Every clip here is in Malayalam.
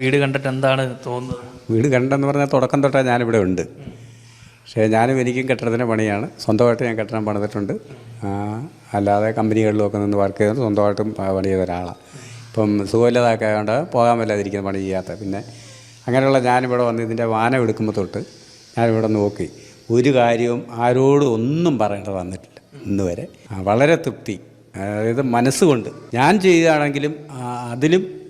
വീട് കണ്ടിട്ട് എന്താണ് തോന്നുന്നത്? വീട് കണ്ടെന്ന് പറഞ്ഞാൽ തുടക്കം തൊട്ടേ ഞാനിവിടെ ഉണ്ട്. പക്ഷേ ഞാനും എനിക്കും കെട്ടിടത്തിന്റെ പണിയാണ്. സ്വന്തമായിട്ട് ഞാൻ കെട്ടിടം പണിതിട്ടുണ്ട്. അല്ലാതെ കമ്പനികളിലൊക്കെ നിന്ന് വർക്ക് ചെയ്തിട്ട് സ്വന്തമായിട്ടും പണി ചെയ്ത ഒരാളാണ്. ഇപ്പം സുഖമില്ലാതൊക്കെ ആയതുകൊണ്ട് പോകാൻ വല്ലാതിരിക്കുന്നത് പണി ചെയ്യാത്ത. പിന്നെ അങ്ങനെയുള്ള ഞാനിവിടെ വന്ന് ഇതിന്റെ വാനം എടുക്കുമ്പോൾ തൊട്ട് ഞാനിവിടെ നോക്കി. ഒരു കാര്യവും ആരോടും ഒന്നും പറയേണ്ട വന്നിട്ടില്ല ഇന്ന് വരെ. വളരെ തൃപ്തി. അതായത് മനസ്സുകൊണ്ട്. ഞാൻ ചെയ്യുകയാണെങ്കിലും അതിലും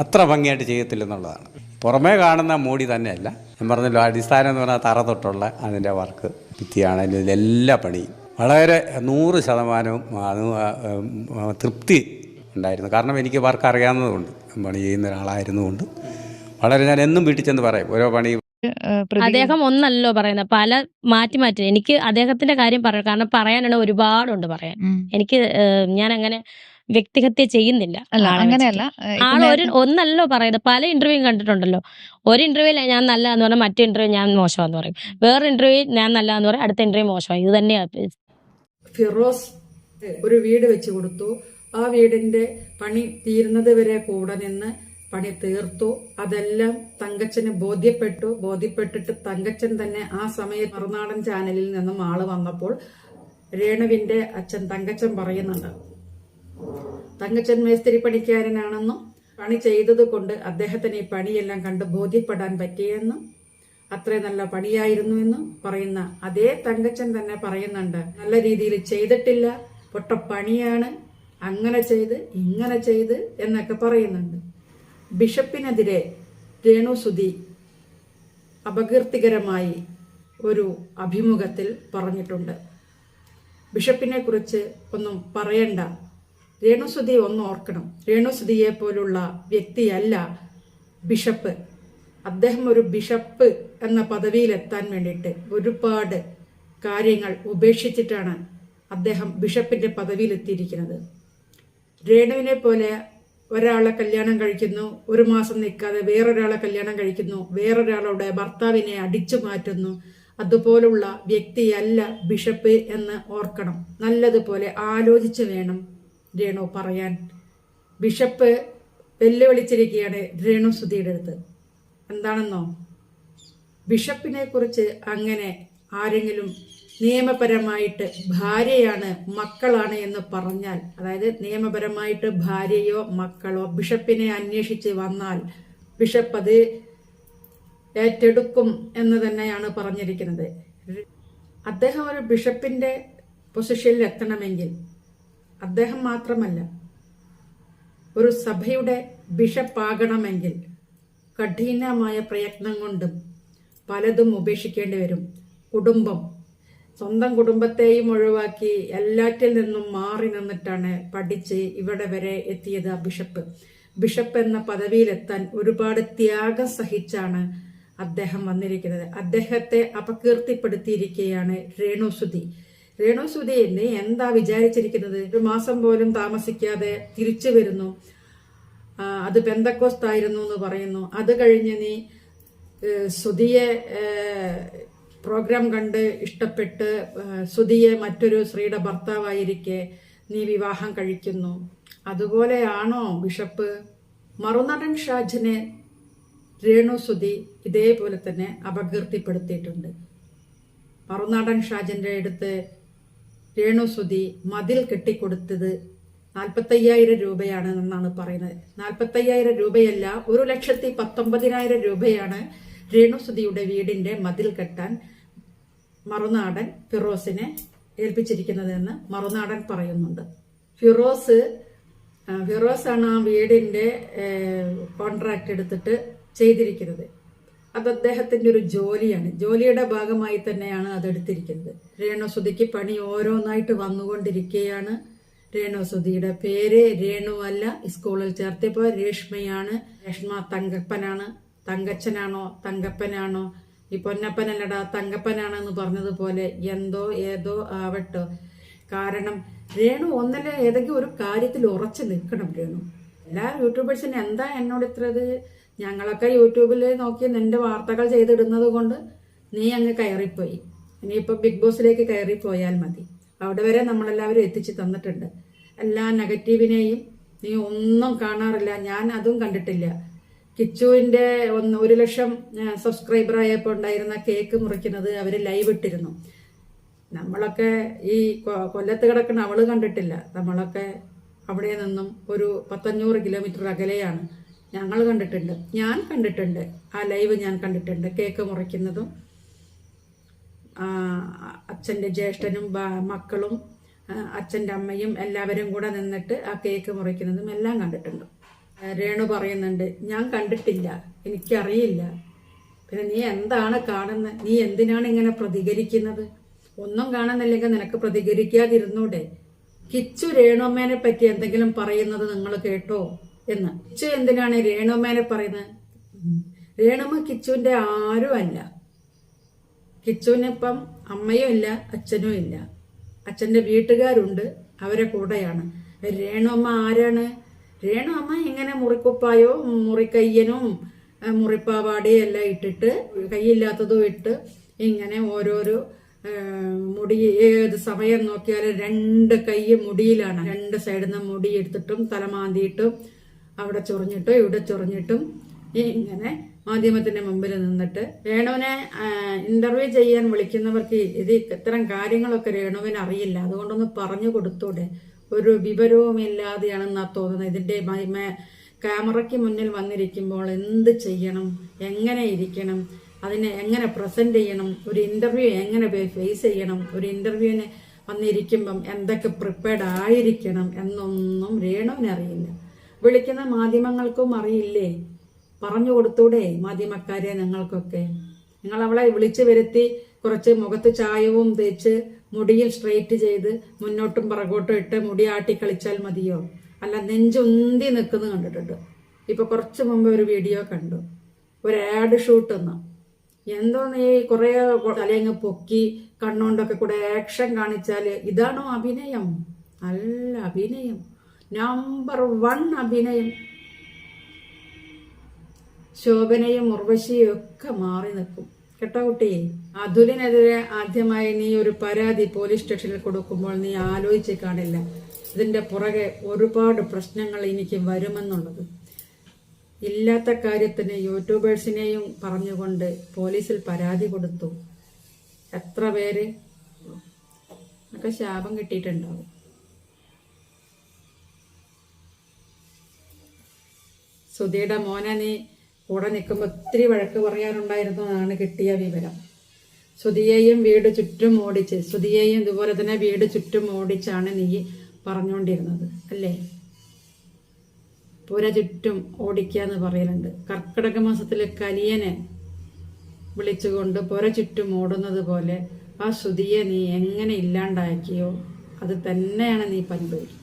അത്ര ഭംഗിയായിട്ട് ചെയ്യത്തില്ലെന്നുള്ളതാണ്. പുറമേ കാണുന്ന മൂടി തന്നെയല്ല. ഞാൻ പറഞ്ഞല്ലോ അടിസ്ഥാനം എന്ന് പറഞ്ഞാൽ തറ തൊട്ടുള്ള അതിന്റെ വർക്ക് ഭിത്തിയാണെങ്കിലും ഇതിലെല്ലാ പണിയും. വളരെ നൂറ് ശതമാനവും തൃപ്തി ഉണ്ടായിരുന്നു. കാരണം എനിക്ക് വർക്ക് അറിയാവുന്നതുകൊണ്ട് പണി ചെയ്യുന്ന ഒരാളായിരുന്നുകൊണ്ട് വളരെ ഞാൻ എന്നും വീട്ടിൽ ചെന്ന് പറയും ഓരോ പണി അദ്ദേഹം ഒന്നല്ലോ പറയുന്നത്. പല മാറ്റി മാറ്റി. എനിക്ക് അദ്ദേഹത്തിന്റെ കാര്യം പറയാം. കാരണം പറയാനാണ് ഒരുപാടുണ്ട് പറയാൻ. എനിക്ക് ഞാൻ അങ്ങനെ വ്യക്തിഹത്യ ചെയ്യുന്നില്ല അങ്ങനെയല്ല. ആൾ ഒരു ഒന്നല്ലോ പറയുന്നത്. പല ഇന്റർവ്യൂ കണ്ടിട്ടുണ്ടല്ലോ. ഒരു ഇന്റർവ്യൂ ഞാൻ നല്ല എന്ന് പറഞ്ഞാൽ മറ്റു ഇന്റർവ്യൂ ഞാൻ മോശമാന്ന് പറയും. വേറെ ഇന്റർവ്യൂ ഞാൻ നല്ല എന്ന് പറയും അടുത്ത ഇന്റർവ്യൂ മോശമായി. ഇത് തന്നെയാണ് ഫിറോസ് ഒരു വീട് വെച്ച് കൊടുത്തു. ആ വീടിന്റെ പണി തീരുന്നത് വരെ കൂടെ നിന്ന് പണി തീർത്തു. അതെല്ലാം തങ്കച്ചന് ബോധ്യപ്പെട്ടു. ബോധ്യപ്പെട്ടിട്ട് തങ്കച്ചൻ തന്നെ ആ സമയത്ത് മറുനാടൻ ചാനലിൽ നിന്നും ആൾ വന്നപ്പോൾ രേണുവിന്റെ അച്ഛൻ തങ്കച്ചൻ പറയുന്നുണ്ട്. തങ്കച്ചൻ മേസ്തിരി പണിക്കാരനാണെന്നും പണി ചെയ്തത് കൊണ്ട് അദ്ദേഹത്തിന് ഈ പണിയെല്ലാം കണ്ട് ബോധ്യപ്പെടാൻ പറ്റിയെന്നും അത്ര നല്ല പണിയായിരുന്നു എന്നും പറയുന്ന അതേ തങ്കച്ചൻ തന്നെ പറയുന്നുണ്ട്. നല്ല രീതിയിൽ ചെയ്തിട്ടില്ല പൊട്ട പണിയാണ് അങ്ങനെ ചെയ്ത് ഇങ്ങനെ ചെയ്ത് എന്നൊക്കെ പറയുന്നുണ്ട്. ബിഷപ്പിനെതിരെ രേണു സുധി അപകീർത്തികരമായി ഒരു അഭിമുഖത്തിൽ പറഞ്ഞിട്ടുണ്ട്. ബിഷപ്പിനെ കുറിച്ച് ഒന്നും പറയണ്ട. രേണുസുതി ഒന്ന് ഓർക്കണം. രേണുസുതിയെ പോലുള്ള വ്യക്തിയല്ല ബിഷപ്പ്. അദ്ദേഹം ഒരു ബിഷപ്പ് എന്ന പദവിയിലെത്താൻ വേണ്ടിയിട്ട് ഒരുപാട് കാര്യങ്ങൾ ഉപേക്ഷിച്ചിട്ടാണ് അദ്ദേഹം ബിഷപ്പിന്റെ പദവിയിലെത്തിയിരിക്കുന്നത് രേണുവിനെ പോലെ ഒരാളെ കല്യാണം കഴിക്കുന്നു ഒരു മാസം നിൽക്കാതെ വേറൊരാളെ കല്യാണം കഴിക്കുന്നു വേറൊരാളുടെ ഭർത്താവിനെ അടിച്ചു മാറ്റുന്നു അതുപോലുള്ള വ്യക്തിയല്ല ബിഷപ്പ് എന്ന് ഓർക്കണം. നല്ലതുപോലെ ആലോചിച്ച് വേണം രേണു പറയാൻ. ബിഷപ്പ് വെല്ലുവിളിച്ചിരിക്കുകയാണ് രേണു സുധിയുടെ അടുത്ത്. എന്താണെന്നോ? ബിഷപ്പിനെ കുറിച്ച് അങ്ങനെ ആരെങ്കിലും നിയമപരമായിട്ട് ഭാര്യയാണ് മക്കളാണ് എന്ന് പറഞ്ഞാൽ അതായത് നിയമപരമായിട്ട് ഭാര്യയോ മക്കളോ ബിഷപ്പിനെ അന്വേഷിച്ച് വന്നാൽ ബിഷപ്പ് അത് ഏറ്റെടുക്കും എന്ന് തന്നെയാണ് പറഞ്ഞിരിക്കുന്നത്. അദ്ദേഹം ഒരു ബിഷപ്പിന്റെ പൊസിഷനിൽ എത്തണമെങ്കിൽ അദ്ദേഹം മാത്രമല്ല ഒരു സഭയുടെ ബിഷപ്പാകണമെങ്കിൽ കഠിനമായ പ്രയത്നം കൊണ്ടും പലതും ഉപേക്ഷിക്കേണ്ടി വരും. കുടുംബം സ്വന്തം കുടുംബത്തെയും ഒഴിവാക്കി എല്ലാറ്റിൽ നിന്നും മാറി നിന്നിട്ടാണ് പഠിച്ച് ഇവിടെ വരെ എത്തിയത് ബിഷപ്പ്. ബിഷപ്പ് എന്ന പദവിയിലെത്താൻ ഒരുപാട് ത്യാഗം സഹിച്ചാണ് അദ്ദേഹം വന്നിരിക്കുന്നത്. അദ്ദേഹത്തെ അപകീർത്തിപ്പെടുത്തിയിരിക്കുകയാണ് രേണുസുതി. രേണുസുതി നീ എന്താ വിചാരിച്ചിരിക്കുന്നത്? ഒരു മാസം പോലും താമസിക്കാതെ തിരിച്ചു വരുന്നു. അത് പെന്തക്കോസ്തായിരുന്നു എന്ന് പറയുന്നു. അത് കഴിഞ്ഞ് നീ സുധിയെ പ്രോഗ്രാം കണ്ട് ഇഷ്ടപ്പെട്ട് സുധിയെ മറ്റൊരു സ്ത്രീയുടെ ഭർത്താവായിരിക്കെ നീ വിവാഹം കഴിക്കുന്നു. അതുപോലെയാണോ ബിഷപ്പ്? മറുനടൻ ഷാജിനെ രേണു സുധി ഇതേപോലെ തന്നെ അപകീർത്തിപ്പെടുത്തിയിട്ടുണ്ട്. മറുനാടൻ ഷാജന്റെ അടുത്ത് രേണു സുധി മതിൽ കെട്ടിക്കൊടുത്തത് നാൽപ്പത്തയ്യായിരം രൂപയാണ് എന്നാണ് പറയുന്നത്. നാൽപ്പത്തയ്യായിരം രൂപയല്ല ഒരു ലക്ഷത്തി പത്തൊമ്പതിനായിരം രൂപയാണ് രേണു സുധിയുടെ വീടിന്റെ മതിൽ കെട്ടാൻ മറുനാടൻ ഫിറോസിനെ ഏൽപ്പിച്ചിരിക്കുന്നതെന്ന് മറുനാടൻ പറയുന്നുണ്ട്. ഫിറോസ് ഫിറോസാണ് ആ വീടിന്റെ കോൺട്രാക്ട് എടുത്തിട്ട് ചെയ്തിരിക്കുന്നത്. അത് അദ്ദേഹത്തിന്റെ ഒരു ജോലിയാണ്. ജോലിയുടെ ഭാഗമായി തന്നെയാണ് അത് എടുത്തിരിക്കുന്നത് രേണുസുതിക്ക് പണി ഓരോന്നായിട്ട് വന്നുകൊണ്ടിരിക്കുകയാണ് രേണുസുതിയുടെ പേര്. രേണു അല്ല സ്കൂളിൽ ചേർത്തപ്പോൾ രേഷ്മയാണ്. രേഷ്മ തങ്കപ്പനാണ്. തങ്കച്ചനാണോ തങ്കപ്പനാണോ? ഈ പൊന്നപ്പനല്ലടാ തങ്കപ്പനാണെന്ന് പറഞ്ഞതുപോലെ എന്തോ ഏതോ ആവട്ടോ. കാരണം രേണു ഒന്നല്ല ഏതെങ്കിലും ഒരു കാര്യത്തിൽ ഉറച്ചു നിൽക്കണം രേണു. എല്ലാ യൂട്യൂബേഴ്സിന് എന്താ എന്നോട് ഇത്രത് ഞങ്ങളൊക്കെ യൂട്യൂബിൽ നോക്കി നിന്റെ വാർത്തകൾ ചെയ്തിടുന്നത് കൊണ്ട് നീ അങ്ങ് കയറിപ്പോയി. ഇനിയിപ്പോൾ ബിഗ് ബോസിലേക്ക് കയറിപ്പോയാൽ മതി. അവിടെ വരെ നമ്മളെല്ലാവരും എത്തിച്ചു തന്നിട്ടുണ്ട്. എല്ലാ നെഗറ്റീവിനെയും നീ ഒന്നും കാണാറില്ല. ഞാൻ അതും കണ്ടിട്ടില്ല. കിച്ചുവിന്റെ ഒന്ന് ഒരു ലക്ഷം സബ്സ്ക്രൈബർ ആയപ്പോൾ ഉണ്ടായിരുന്ന കേക്ക് മുറിക്കുന്നത് അവർ ലൈവ് ഇട്ടിരുന്നു. നമ്മളൊക്കെ ഈ കൊല്ലത്ത് കിടക്കുന്ന അവൾ കണ്ടിട്ടില്ല. നമ്മളൊക്കെ അവിടെ നിന്നും ഒരു പത്തഞ്ഞൂറ് കിലോമീറ്റർ അകലെയാണ്. ഞങ്ങൾ കണ്ടിട്ടുണ്ട്. ഞാൻ കണ്ടിട്ടുണ്ട്. ആ ലൈവ് ഞാൻ കണ്ടിട്ടുണ്ട്. കേക്ക് മുറിക്കുന്നതും അച്ഛന്റെ ജ്യേഷ്ഠനും മക്കളും അച്ഛന്റെ അമ്മയും എല്ലാവരും കൂടെ നിന്നിട്ട് ആ കേക്ക് മുറിക്കുന്നതും എല്ലാം കണ്ടിട്ടുണ്ട്. രേണു പറയുന്നുണ്ട് ഞാൻ കണ്ടിട്ടില്ല. എനിക്കറിയില്ല. പിന്നെ നീ എന്താണ് കാണുന്നത് നീ എന്തിനാണ് ഇങ്ങനെ പ്രതികരിക്കുന്നത്? ഒന്നും കാണുന്നില്ലെങ്കിൽ നിനക്ക് പ്രതികരിക്കാതിരുന്നൂടെ. കിച്ചു രേണുമ്മേനെ പറ്റി എന്തെങ്കിലും പറയുന്നത് നിങ്ങൾ കേട്ടോ? എന്ന്. കിച്ചു എന്തിനാണ് രേണുമേനെ പറയുന്നത്? രേണുമ രേണുമ്മ കിച്ചുവിന്റെ ആരും അല്ല. കിച്ചുവിനിപ്പം അമ്മയും ഇല്ല അച്ഛനും ഇല്ല. അച്ഛന്റെ വീട്ടുകാരുണ്ട് അവരെ കൂടെയാണ്. രേണുമ്മ ആരാണ്? രേണു അമ്മ ഇങ്ങനെ മുറിക്കുപ്പായോ മുറിക്കയ്യനും മുറിപ്പാവാടിയും എല്ലാം ഇട്ടിട്ട് കൈയില്ലാത്തതും ഇട്ട് ഇങ്ങനെ ഓരോരോ മുടി ഏത് സമയം നോക്കിയാലും രണ്ട് കൈ മുടിയിലാണ്. രണ്ട് സൈഡിൽ നിന്ന് മുടി എടുത്തിട്ടും തലമാന്തിയിട്ടും അവിടെ ചൊറിഞ്ഞിട്ടും ഇവിടെ ചൊറിഞ്ഞിട്ടും ഇങ്ങനെ മാധ്യമത്തിന്റെ മുമ്പിൽ നിന്നിട്ട് രേണുവിനെ ഇന്റർവ്യൂ ചെയ്യാൻ വിളിക്കുന്നവർക്ക് ഇത് ഇത്തരം കാര്യങ്ങളൊക്കെ രേണുവിന് അറിയില്ല. അതുകൊണ്ടൊന്ന് പറഞ്ഞു കൊടുത്തൂടെ. ഒരു വിവരവും ഇല്ലാതെയാണെന്നാ തോന്നുന്നത്. ഇതിന്റെ ക്യാമറയ്ക്ക് മുന്നിൽ വന്നിരിക്കുമ്പോൾ എന്ത് ചെയ്യണം? എങ്ങനെ ഇരിക്കണം? അതിനെ എങ്ങനെ പ്രസന്റ് ചെയ്യണം? ഒരു ഇന്റർവ്യൂ എങ്ങനെ ഫേസ് ചെയ്യണം? ഒരു ഇന്റർവ്യൂവിന് വന്നിരിക്കുമ്പം എന്തൊക്കെ പ്രിപ്പയർഡ് ആയിരിക്കണം എന്നൊന്നും രേണുവിന് അറിയില്ല. വിളിക്കുന്ന മാധ്യമങ്ങൾക്കും അറിയില്ലേ? പറഞ്ഞു കൊടുത്തൂടെ മാധ്യമക്കാരെ നിങ്ങൾക്കൊക്കെ. നിങ്ങൾ അവളെ വിളിച്ചു വരുത്തി കുറച്ച് മുഖത്ത് ചായവും തേച്ച് മുടിയിൽ സ്ട്രെയിറ്റ് ചെയ്ത് മുന്നോട്ടും പുറകോട്ടും ഇട്ട് മുടി ആട്ടി കളിച്ചാൽ മതിയോ? അല്ല നെഞ്ചുന്തി നിൽക്കുന്നത് കണ്ടിട്ടുണ്ട്. ഇപ്പൊ കുറച്ച് മുമ്പ് ഒരു വീഡിയോ കണ്ടു. ഒരു ആഡ് ഷൂട്ട് എന്ന്. എന്തോ നീ കുറെ തലയങ്ങ് പൊക്കി കണ്ണുകൊണ്ടൊക്കെ കൂടെ ആക്ഷൻ കാണിച്ചാൽ ഇതാണോ അഭിനയം? അല്ല അഭിനയം. നമ്പർ വൺ അഭിനയം. ശോഭനയും ഉർവശിയും ഒക്കെ മാറി നിൽക്കും. കേട്ടോ കുട്ടി? അതുലിനെതിരെ ആദ്യമായി നീ ഒരു പരാതി പോലീസ് സ്റ്റേഷനിൽ കൊടുക്കുമ്പോൾ നീ ആലോചിച്ച് കാണില്ല. ഇതിന്റെ പുറകെ ഒരുപാട് പ്രശ്നങ്ങൾ എനിക്ക് വരുമെന്നുള്ളത്. ഇല്ലാത്ത കാര്യത്തിന് യൂട്യൂബേഴ്സിനെയും പറഞ്ഞുകൊണ്ട് പോലീസിൽ പരാതി കൊടുത്തു. എത്ര പേര്? ഒക്കെ ശാപം കിട്ടിയിട്ടുണ്ടാവും. സുധിയുടെ മോനെ കൂടെ നിൽക്കുമ്പോൾ ഒത്തിരി വഴക്ക് പറയാനുണ്ടായിരുന്നു എന്നാണ് കിട്ടിയ വിവരം. സുധിയെയും വീട് ചുറ്റും ഓടിച്ച് സുധിയെയും ഇതുപോലെ തന്നെ വീട് ചുറ്റും ഓടിച്ചാണ് നീ പറഞ്ഞുകൊണ്ടിരുന്നത് അല്ലേ? പുര ചുറ്റും ഓടിക്കുക എന്ന് പറയലുണ്ട്. കർക്കിടക മാസത്തിലെ കലിയനെ വിളിച്ചുകൊണ്ട് പുര ചുറ്റും ഓടുന്നത് പോലെ ആ ശ്രുതിയെ നീ എങ്ങനെ ഇല്ലാണ്ടാക്കിയോ? അത് തന്നെയാണ് നീ പനുഭവിക്കുന്നത്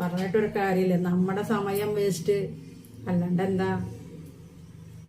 പറഞ്ഞിട്ടൊരു കാര്യമില്ല. നമ്മുടെ സമയം വേസ്റ്റ് അല്ലാണ്ട് എന്താ